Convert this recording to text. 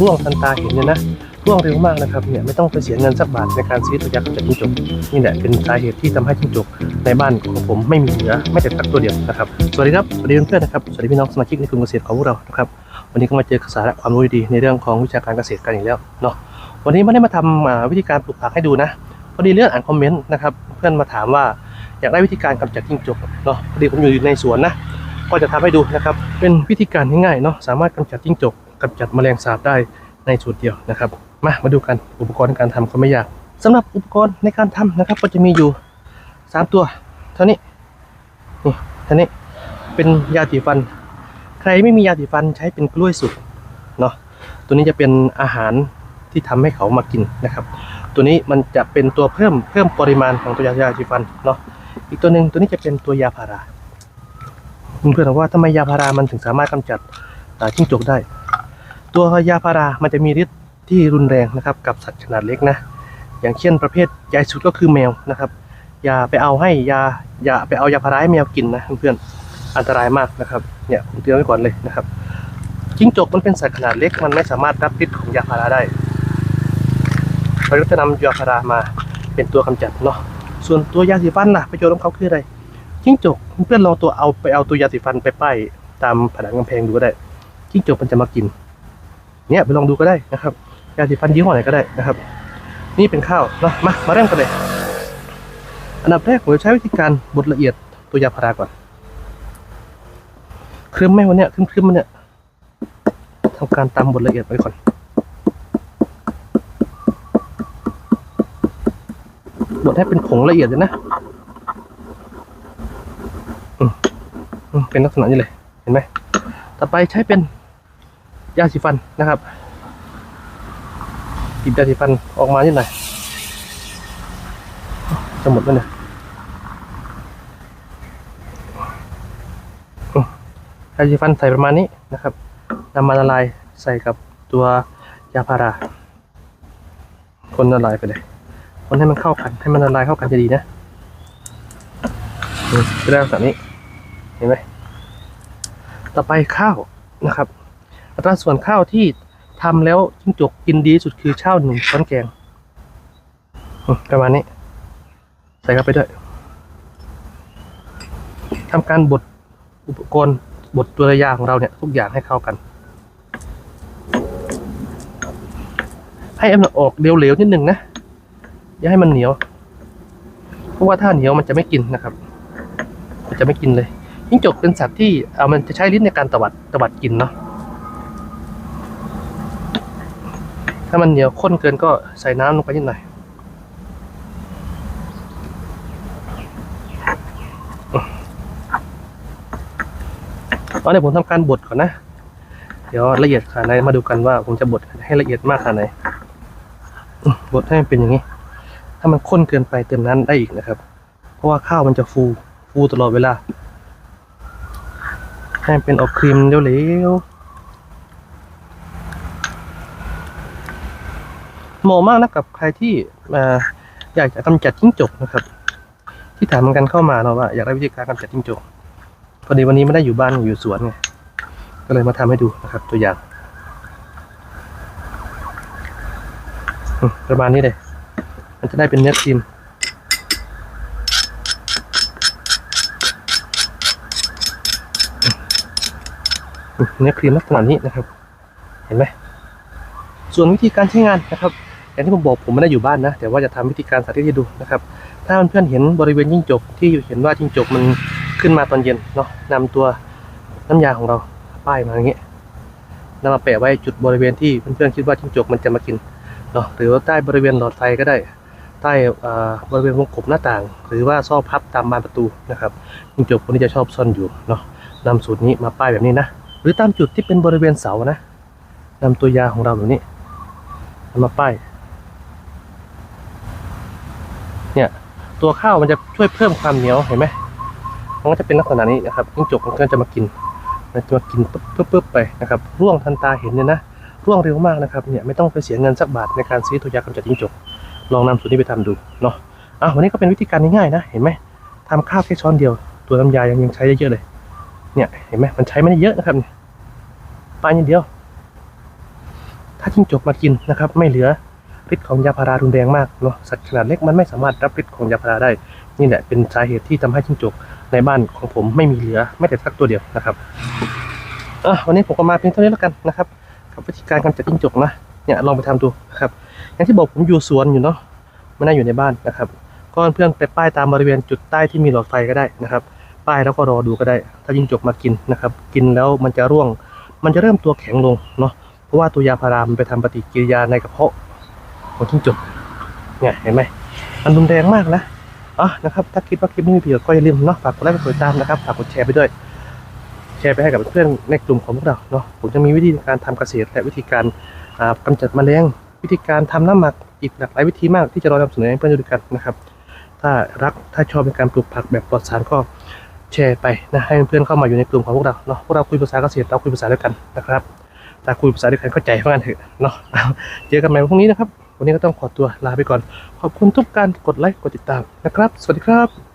ร่วงทันตาเห็นเลยนะร่วงเร็วมากนะครับเนี่ยไม่ต้องไปเสียเงินสักบาทในการซื้อตัวยากำจัดจิ้งจกนี่แหละเป็นสาเหตุที่ทำให้จิ้งจกในบ้านของผมไม่มีเหลือไม่แต่สักตัวเดียวนะครับสวัสดีครับสวัสดีเพื่อนๆนะครับสวัสดีพี่น้องสมาชิกในกลุ่มเกษตรของพวกเรานะครับวันนี้ก็มาเจอสาระความรู้ดีในเรื่องของวิชาการเกษตรกันอีกแล้วเนาะวันนี้ไม่ได้มาทำอ่าวิธีการปลูกผักให้ดูนะพอดีเลื่อนอ่านคอมเมนต์นะครับเพื่อนมาถามว่าอยากได้วิธีการกำจัดจิ้งจกเนาะพอดีผมอยู่ในสวนนะก็จะทำให้ดูนะครับเป็นวิธีการง่ายๆเนาะสามารถกำจัดจิ้งจก กำจัดแมลงสาบได้ในสูตรเดียวนะครับ มามาดูกันอุปกรณ์ในการทำก็ไม่ยากสำหรับอุปกรณ์ในการทำนะครับ ก็จะมีอยู่ 3 ตัวเท่านี้นี่เท่านี้เป็นยาสีฟัน ใครไม่มียาสีฟันใช้เป็นกล้วยสุกเนาะตัวนี้จะเป็นอาหารที่ทำให้เขามากินนะครับ ตัวนี้มันจะเป็นตัวเพิ่มเพิ่มปริมาณของตัวยายาสีฟันเนาะอีกตัวหนึ่งตัวนี้จะเป็นตัวยาพาราเพื่อนๆถามว่าทำไมยาพารามันถึงสามารถกำจัดจิ้งจกได้ ตัวยาพารามันจะมีฤทธิ์ที่รุนแรงนะครับ กับสัตว์ขนาดเล็กนะ อย่างเช่นประเภทใหญ่สุดก็คือแมวนะครับ อย่าไปเอาให้ยาอย่าไปเอายาพาราให้แมวกินนะเพื่อนๆอันตรายมากนะครับเนี่ยผมเตือนไว้ก่อนเลยนะครับจิ้งจกมันเป็นสัตว์ขนาดเล็กมันไม่สามารถรับฤทธิ์ของยาพาราได้เราจะนำยาพารามาเป็นตัวกำจัดเนาะ ส่วนตัวยาสีฟันล่ะประโยชน์ของเขาคืออะไรจิ้งจกเพื่อนลองตัวเอาไปเอาตัวยาสีฟันไปป้ายตามผนังกำแพงดูก็ได้จิ้งจกมันจะมากิน เนี่ยไปลองดูก็ได้นะครับยาสีฟันยี่ห้อไหนก็ได้นะครับ นี่เป็นข้าวเนาะมามาเริ่มกันเลย อันดับแรกผมจะใช้วิธีการบดละเอียดตัวยาพาราก่อนเครึ้มไหมวันเนี้ยครึ้มครึ้มๆมันเนี่ยทำการตำบดละเอียดไปก่อนบดให้เป็นผงละเอียดเลยนะอืมเป็นลักษณะนี้เลย เห็นไหม ต่อไปใช้เป็น ยาสีฟันนะครับหยิบยาสีฟันออกมานิดหน่อยจะหมดแล้วเนี่ยยาสีฟันใส่ประมาณนี้นะครับนำมาละลายใส่กับตัวยาพารา คนละลายไปเลย คนให้มันเข้ากัน ให้มันละลายเข้ากันจะดีนะอืมจะได้ลักษณะนี้ เห็นไหมต่อไปข้าวนะครับ อัตราส่วนข้าวที่ทำแล้วจิ้งจกกินดีสุดคือข้าวหนึ่งช้อนแกงประมาณนี้ ใส่เข้าไปด้วยทำการบดอุปกรณ์บดตัวยาของเราเนี่ย ทุกอย่างให้เข้ากัน ให้มันออกเหลวๆนิดหนึ่งนะ อย่าให้มันเหนียว เพราะว่าถ้าเหนียวมันจะไม่กินนะครับ มันจะไม่กินเลยจิ้งจกเป็นสัตว์ที่เอามันจะใช้ลิ้นในการตวัดตวัดกินเนาะ ถ้ามันเหนียวข้นเกินก็ใส่น้ำลงไปนิดหน่อยตอนนี้ผมทำการบดก่อนนะ เดี๋ยวละเอียดขนาดไหนมาดูกันว่าผมจะบดให้ละเอียดมากขนาดไหนบดให้มันเป็นอย่างนี้ ถ้ามันข้นเกินไปเติมน้ำได้อีกนะครับ เพราะว่าข้าวมันจะฟูฟูตลอดเวลาให้มันเป็นออกครีมเหลวๆ เหมาะมากนะกับใครที่มาอยากจะกำจัดจิ้งจกนะครับ ที่ถามกันเข้ามาเนาะว่าอยากได้วิธีการกำจัดจิ้งจกพอดีวันนี้ไม่ได้อยู่บ้านอยู่สวนไงก็เลยมาทำให้ดูนะครับ ตัวอย่างประมาณนี้เลย มันจะได้เป็นเนื้อครีมเนื้อครีมลักษณะนี้นะครับ เห็นไหม ส่วนวิธีการใช้งานนะครับ อย่างที่ผมบอกผมไม่ได้อยู่บ้านนะ แต่ว่าจะทำวิธีการสาธิตให้ดูนะครับ ถ้าเพื่อนๆเห็นบริเวณจิ้งจกที่เห็นว่าจิ้งจกมันขึ้นมาตอนเย็นเนาะนำตัวน้ำยาของเราป้ายมาอย่างเงี้ยนำมาแปะไว้จุดบริเวณที่เพื่อนๆคิดว่าจิ้งจกมันจะมากินเนาะหรือว่าใต้บริเวณหลอดไฟก็ได้ ใต้บริเวณวงกบหน้าต่าง หรือว่าซอกพับตามบานประตูนะครับจิ้งจกพวกนี้จะชอบซ่อนอยู่เนาะนำสูตรนี้มาป้ายแบบนี้นะหรือตามจุดที่เป็นบริเวณเสานะนำตัวยาของเราแบบนี้นำมาป้าย ตัวข้าวมันจะช่วยเพิ่มความเหนียวเห็นไหมมันก็จะเป็นลักษณะนี้นะครับจิ้งจกมันก็จะมากินมันจะมากินปุ๊บปุ๊บไปนะครับร่วงทันตาเห็นเลยนะร่วงเร็วมากนะครับเนี่ยไม่ต้องไปเสียเงินสักบาทในการซื้อตัวยากำจัดจิ้งจก ลองนำสูตรนี้ไปทำดูเนาะอะวันนี้ก็เป็นวิธีการง่ายๆนะ เห็นไหมทำข้าวแค่ช้อนเดียว ตัวน้ำยายังยังใช้ได้เยอะเลย เนี่ยเห็นไหมมันใช้ไม่ได้เยอะนะครับเนี่ยปลายนิดเดียว ถ้าจิ้งจกมากินนะครับ ไม่เหลือ ฤทธิ์ของยาพารารุนแรงมากเนาะสัตว์ขนาดเล็กมันไม่สามารถรับฤทธิ์ของยาพาราได้ นี่แหละเป็นสาเหตุที่ทำให้จิ้งจกในบ้านของผมไม่มีเหลือไม่แต่สักตัวเดียวนะครับอะวันนี้ผมก็มาเพียงเท่านี้แล้วกันนะครับกับวิธีการกำจัดจิ้งจกนะเนี่ยลองไปทำดูนะครับอย่างที่บอกผมอยู่สวนอยู่เนาะไม่ได้อยู่ในบ้านนะครับก็เพื่อนไปป้ายตามบริเวณจุดใต้ที่มีหลอดไฟก็ได้นะครับ ป้ายแล้วก็รอดูก็ได้ ถ้ายิ่งจกมากินนะครับ กินแล้วมันจะร่วง มันจะเริ่มตัวแข็งลงเนาะเพราะว่าตัวยาพารามันไปทำปฏิกิริยาในกระเพาะ ของจิ้งจกเนี่ยเห็นไหมมันรุนแรงมากนะอะนะครับ ถ้าคิดว่าคลิปนี้มีประโยชน์ก็อย่าลืมเนาะฝากกดไลค์กดติดตามนะครับฝากกดแชร์ไปด้วย แชร์ไปให้กับเพื่อนในกลุ่มของพวกเราเนาะผมจะมีวิธีการทำเกษตรและวิธีการอ่ากำจัดแมลงวิธีการทำน้ำหมักอีกหลากหลายวิธีมากที่จะรอนำเสนอให้เพื่อนดูด้วยกันนะครับ ถ้ารักถ้าชอบในการปลูกผักแบบปลอดสารก็แชร์ไปนะให้เพื่อนเข้ามาอยู่ในกลุ่มของพวกเราเนาะพวกเราคุยภาษาเกษตรเราคุยภาษาเดียวกันนะครับถ้าคุยภาษาเดียวกันเข้าใจเพราะงั้นเถอะเนาะเจอกันใหม่วันพรุ่งนี้นะครับ วันนี้ก็ต้องขอตัวลาไปก่อน ขอบคุณทุกการกดไลค์กดติดตามนะครับ สวัสดีครับ